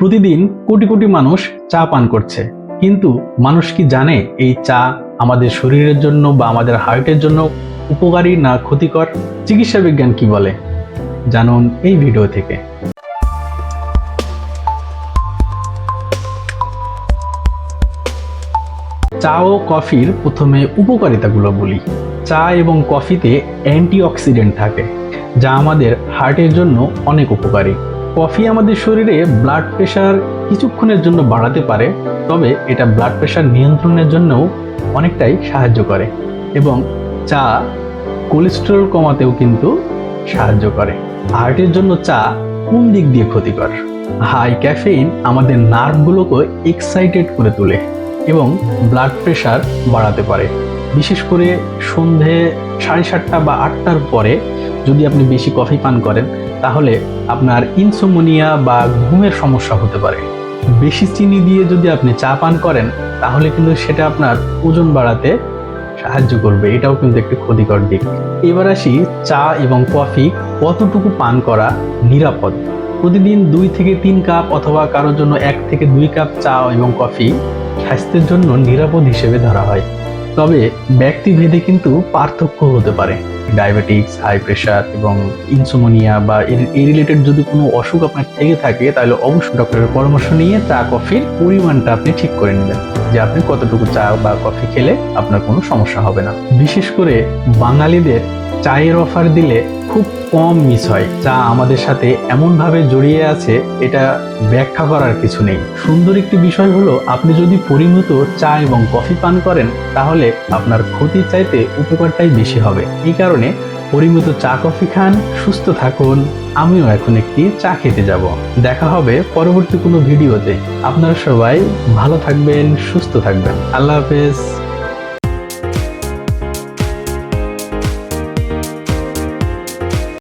প্রতিদিন কোটি কোটি মানুষ চা পান করছে। কিন্তু মানুষ কি জানে এই চা আমাদের শরীরের জন্য বা আমাদের হার্টের জন্য উপকারী না ক্ষতিকর? চিকিৎসা বিজ্ঞান কি বলে? জানুন এই ভিডিও থেকে। চা ও কফির প্রথমে উপকারিতাগুলো বলি। চা এবং কফিতে অ্যান্টিঅক্সিডেন্ট থাকে, যা আমাদের হার্টের জন্য অনেক উপকারী। কফি আমাদের শরীরে ব্লাড প্রেশার কিছুক্ষণের জন্য বাড়াতে পারে, তবে এটা ব্লাড প্রেশার নিয়ন্ত্রণের জন্যও অনেকটাই সাহায্য করে এবং চা কোলেস্টেরল কমাতেও কিন্তু সাহায্য করে। হার্টের জন্য চা কোন দিক দিয়ে ক্ষতিকর? হাই ক্যাফেইন আমাদের নার্ভগুলোকে এক্সাইটেড করে তোলে এবং ব্লাড প্রেশার বাড়াতে পারে। বিশেষ করে সন্ধে সাড়ে সাতটা বা আটটার পরে যদি আপনি বেশি কফি পান করেন, তাহলে আপনার ইনসোমোনিয়া বা ঘুমের সমস্যা হতে পারে। বেশি চিনি দিয়ে যদি আপনি চা পান করেন, তাহলে কিন্তু সেটা আপনার ওজন বাড়াতে সাহায্য করবে। এটাও কিন্তু একটি ক্ষতিকর দিক। এবার আসি চা এবং কফি কতটুকু পান করা নিরাপদ? প্রতিদিন দুই থেকে তিন কাপ অথবা কারোর জন্য এক থেকে দুই কাপ চা এবং কফি স্বাস্থ্যের জন্য নিরাপদ হিসেবে ধরা হয়। তবে ব্যক্তিভেদে কিন্তু পার্থক্য হতে পারে। ডায়াবেটিক্স, হাই প্রেশার এবং ইনসোমোনিয়া বা এই রিলেটেড যদি কোনো অসুখ আপনার থেকে থাকে, তাহলে অবশ্যই ডক্টরের পরামর্শ নিয়ে চা, কফির পরিমাণটা আপনি ঠিক করে নেবেন যে আপনি কতটুকু চা বা কফি খেলে আপনার কোনো সমস্যা হবে না। বিশেষ করে বাঙালিদের চায়ের অফার দিলে খুব কম মিস হয় চা আমাদের সাথে এমনভাবে জড়িয়ে আছে, এটা ব্যাখ্যা করার কিছু নেই। সুন্দর একটি বিষয় হলো, আপনি যদি পরিমিত চা এবং কফি পান করেন, তাহলে আপনার ক্ষতির চাইতে উপকারটাই বেশি হবে। এই কারণে পরিমিত চা, কফি খান, সুস্থ থাকুন। আমিও এখন একটি চা খেতে যাব। দেখা হবে পরবর্তী কোনো ভিডিওতে। আপনারা সবাই ভালো থাকবেন, সুস্থ থাকবেন। আল্লাহ হাফেজ।